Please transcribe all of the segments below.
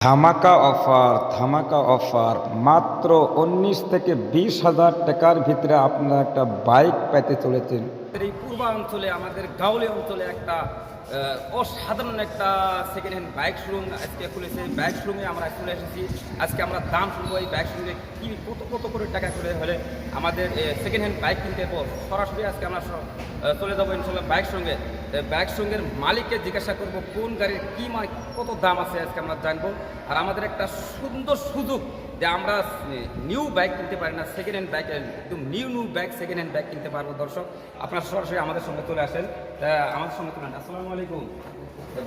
ধামাকা অফার ধামাকা অফার, মাত্র উনিশ থেকে বিশ হাজার টাকার ভিতরে আপনারা একটা বাইক পেতে চলেছেন। এই পূর্বাঞ্চলে আমাদের গাউলি অঞ্চলে একটা অসাধারণ একটা সেকেন্ড হ্যান্ড বাইক শোরুম আজকে খুলেছে। বাইক শোরুমে আমরা চলে এসেছি। আজকে আমরা দাম শুনব এই বাইক শোরুমে কি, কত কত করে টাকা করে হলে আমাদের সেকেন্ড হ্যান্ড বাইক কিনতে পারব? সরাসরি আজকে আমরা চলে যাব ইনশাল্লাহ বাইক সঙ্গে বাইক সঙ্গের মালিককে জিজ্ঞাসা করব, কোন গাড়ির কী কত দাম আছে? আজকে আমরা জানব। আর আমাদের একটা সুন্দর সুযোগ যে আমরা নিউ বাইক কিনতে পারি না সেকেন্ড হ্যান্ড বাইক একদম new new bike second hand bike কিনতে পারব দর্শক। আপনারা সরাসরি আমাদের সঙ্গে চলে আসেন। তা আমাদের সঙ্গে চলে আসসালামু আলাইকুম।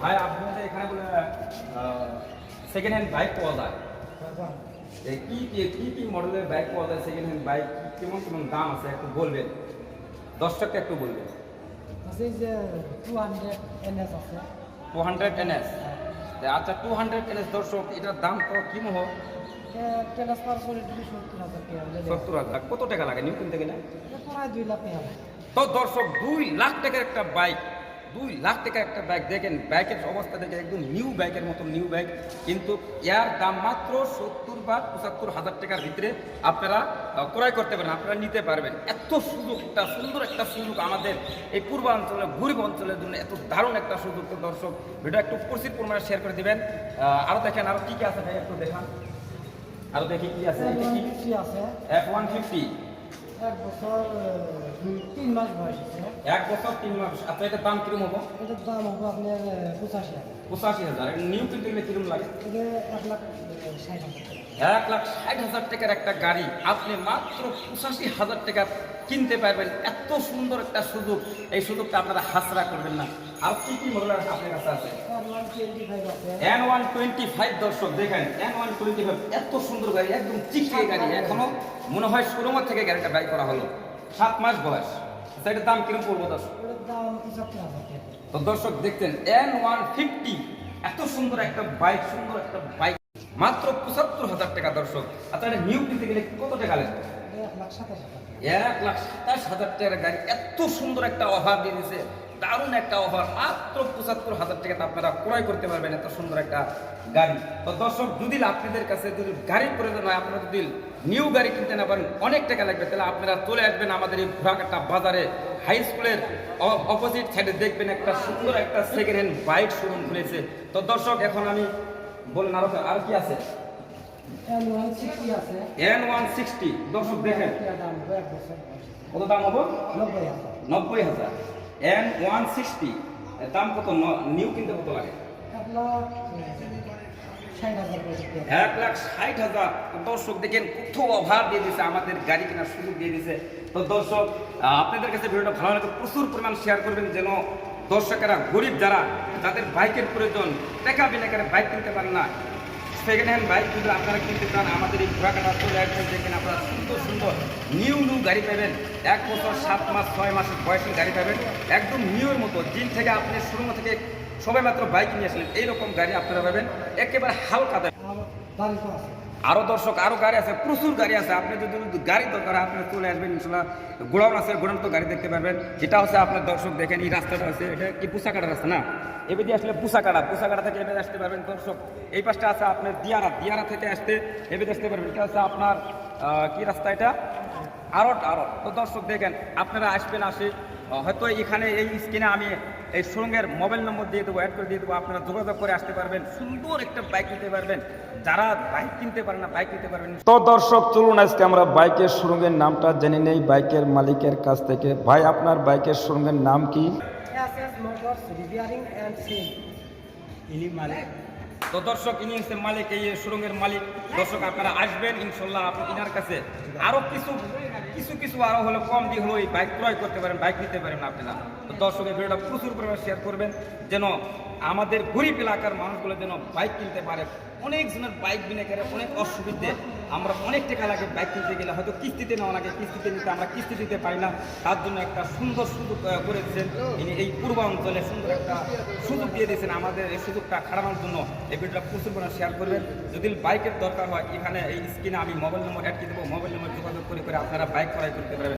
ভাই আপনাদের এখানে বলে সেকেন্ড হ্যান্ড বাইক পাওয়া যায়। কি কি কি কি মডেলের বাইক পাওয়া যায় সেকেন্ড হ্যান্ড বাইক কেমন কেমন দাম আছে একটু বলবেন। দর্শককে একটু বলবেন। টু হান্ড্রেড এনএস আছে। টু হান্ড্রেড এনএস আচ্ছা টু হান্ড্রেড এনএস দর্শক এটার দাম তো কি মহ? ট্রান্সফার করে দিলে সত্তর হাজার টাকা সত্তর হাজার। কত টাকা লাগে নিউ কিনতে গেলে? প্রায় দুই লাখ টাকা তো দর্শক দুই লাখ টাকার একটা বাইক দুই লাখ টাকার একটা বাইক দেখেন বাইকের অবস্থা দেখে একদম নিউ বাইকের মতো নিউ বাইক কিন্তু এর দাম মাত্র সত্তর বা পঁচাত্তর হাজার টাকার ভিতরে আপনারা ক্রয় করতে পারেন আপনারা নিতে পারবেন। এত সুযোগ একটা সুন্দর একটা সুযোগ আমাদের এই পূর্বাঞ্চলে গরিব অঞ্চলের জন্য এত দারুণ একটা সুযোগ। তো দর্শক ভিডিও একটু প্রচুর পরিমাণে শেয়ার করে দিবেন। আহ, আরও দেখেন আরও কি কি আছে ভাই একটু দেখান। আরও দেখি কি আছে? এটা কি কি আছে? এফ ওয়ান ফিফটি এক বছর তিন মাস বয়স এক বছর তিন মাস আচ্ছা এটার দাম কিরম হবে? এটার দাম হবে আপনার পঁচাশি টাকা পঁচাশি হাজার নিউ কিনতে গেলে কিরম লাগে? এটা এক লাখ ষাট হাজার এক লাখ ষাট হাজার টাকার একটা গাড়ি আপনি মাত্র পঁচাশি হাজার টাকা কিনতে পারবেন। এত সুন্দর একটা সুযোগ। এই সুযোগটা আপনারা হাসরা করবেন না। আর কি কি মডেল আপনার কাছে আছে? এন ওয়ান টোয়েন্টি ফাইভ দর্শক দেখেন এন ওয়ান টোয়েন্টি ফাইভ এত সুন্দর গাড়ি একদম চিকচিকে গাড়ি। এখনও মনে হয় শোরুমের থেকে গাড়িটা ব্যয় করা হলো। সাত মাস বয়স। আচ্ছা, এটার দাম কীরকম পড়ব দর্শক? তো দর্শক দেখতেন এন ওয়ান ফিফটি এত সুন্দর একটা বাইক সুন্দর একটা বাইক মাত্র পঁচাত্তর হাজার টাকা দর্শক। আচ্ছা এটা নিউ কিনতে গেলে কত টাকা লাগবে? এক লাখ সাতাশ হাজার টাকা। টাকার গাড়ি। এত সুন্দর একটা অফার দিয়ে দিয়েছে। দারুণ একটা অফার মাত্র পঁচাত্তর হাজার টাকাতে আপনারা ক্রয় করতে পারবেন এত সুন্দর একটা গাড়ি। তো দর্শক যদি আপনাদের কাছে যদি গাড়ির প্রয়োজন হয় আপনারা যদি নিউ গাড়ি কিনতে না পারেন অনেক টাকা লাগবে। তাহলে আপনারা চলে আসবেন আমাদের এই ঘোড়াঘাটা বাজারে হাই স্কুলের অপোজিট সাইডে দেখবেন একটা সুন্দর একটা সেকেন্ড হ্যান্ড বাইক শোরুম খুলেছে। তো দর্শক এখন আমি বলুন আরও আর কি আছে? এন ওয়ান সিক্সটি দর্শক দেখেন। কত দাম হব? নব্বই হাজার। এন ওয়ান সিক্সটি দাম কত? নিউ কিনতে কত লাগে? এক লাখ ষাট হাজার দর্শক দেখেন কত অভাব দিয়ে দিয়েছে আমাদের গাড়ি কেনার সুযোগ দিয়ে দিয়েছে তো দর্শক আপনাদের কাছে ভিডিওটা ভালো লাগে প্রচুর পরিমাণ শেয়ার করবেন যেন দর্শকেরা, গরিব যারা, যাদের বাইকের প্রয়োজন, টাকা বিনা করে বাইক কিনতে পারেন না? সেকেন্ড হ্যান্ড বাইক কিন্তু আপনারা কিনতে চান, আমাদের এই ঘোরাকাটা চলে আসবেন দেখেন আপনারা সুন্দর সুন্দর নিউ নিউ গাড়ি পাবেন। এক বছর, সাত মাস, ছয় মাসের বয়সের গাড়ি পাবেন। একদম নিউর মতো দিন থেকে আপনি শুরু থেকে সবাই মাত্র বাইক নিয়ে আসলেন। এইরকম গাড়ি আপনারা পাবেন। একেবারে হালকা দামে। আমার বাড়ি তো আছে আরও দর্শক, আরও গাড়ি আছে, প্রচুর গাড়ি আছে। আপনি যদি গাড়ি দরকার আপনি চলে আসবেন, ইনশাল্লাহ। গোড়াউন আছে গোড়াউন তো গাড়ি দেখতে পারবেন। যেটা হচ্ছে আপনার দর্শক দেখেন, এই রাস্তাটা আছে এটা কি পুষাকাটা রাস্তা না? এবার আসলে পুষাকাটা পুষাকাটা থেকে এবার আসতে পারবেন দর্শক। এই পাশটা আছে আপনার দিয়ারা দিয়ারা থেকে আসতে এবার আসতে পারবেন। এটা হচ্ছে আপনার কি রাস্তা এটা? আরট আরট তো দর্শক দেখেন, আপনারা আসবেন, আসে হয়তো এখানে এই স্ক্রিনে আমি এই সঙ্গের মোবাইল নম্বর দিয়ে দেবো অ্যাড করে দিয়ে দেবো আপনারা যোগাযোগ করে আসতে পারবেন সুন্দর একটা বাইক নিতে পারবেন। যারা বাইক কিনতে পারেন না বাইক নিতে পারবেন। তো দর্শক চলুন আজকে আমরা বাইকের শোরুমের নামটা জেনে নেই বাইকের মালিকের কাছ থেকে। ভাই আপনার বাইকের শোরুমের নাম কি? তো দর্শক ইনি হচ্ছে মালিক এই শোরুমের মালিক। দর্শক আপনারা আসবেন ইনশাল্লাহ আপনি ইনার কাছে। আরও কিছু কিছু কিছু আরও হলে কম দিয়ে হলো এই বাইক ক্রয় করতে পারেন বাইক নিতে পারেন আপনারা। তো দর্শকের ভিডিওটা প্রচুর পরিমাণে শেয়ার করবেন, যেন আমাদের গরিব এলাকার মানুষগুলো যেন বাইক কিনতে পারে। অনেক জনের বাইক বিনে করে অনেক অসুবিধে। আমরা অনেক টাকা লাগে বাইক কিনতে গেলে হয়তো কিস্তিতে নেওয়া লাগে কিস্তিতে নিতে আমরা কিস্তি দিতে পারি না। তার জন্য একটা সুন্দর সুযোগ আহ, করে দিয়েছেন। ইনি এই পূর্বাঞ্চলে সুন্দর একটা সুযোগ দিয়ে দিয়েছেন আমাদের এই সুযোগটা খাড়ানোর জন্য। এই ভিডিওটা প্রচুর পরিমাণে শেয়ার করবেন। যদি বাইকের দরকার হয় এখানে এই স্ক্রিনে আমি মোবাইল নম্বর অ্যাড করে দেবো। মোবাইল নম্বর যোগাযোগ করে করে আপনারা বাইক ক্রয় করতে পারবেন।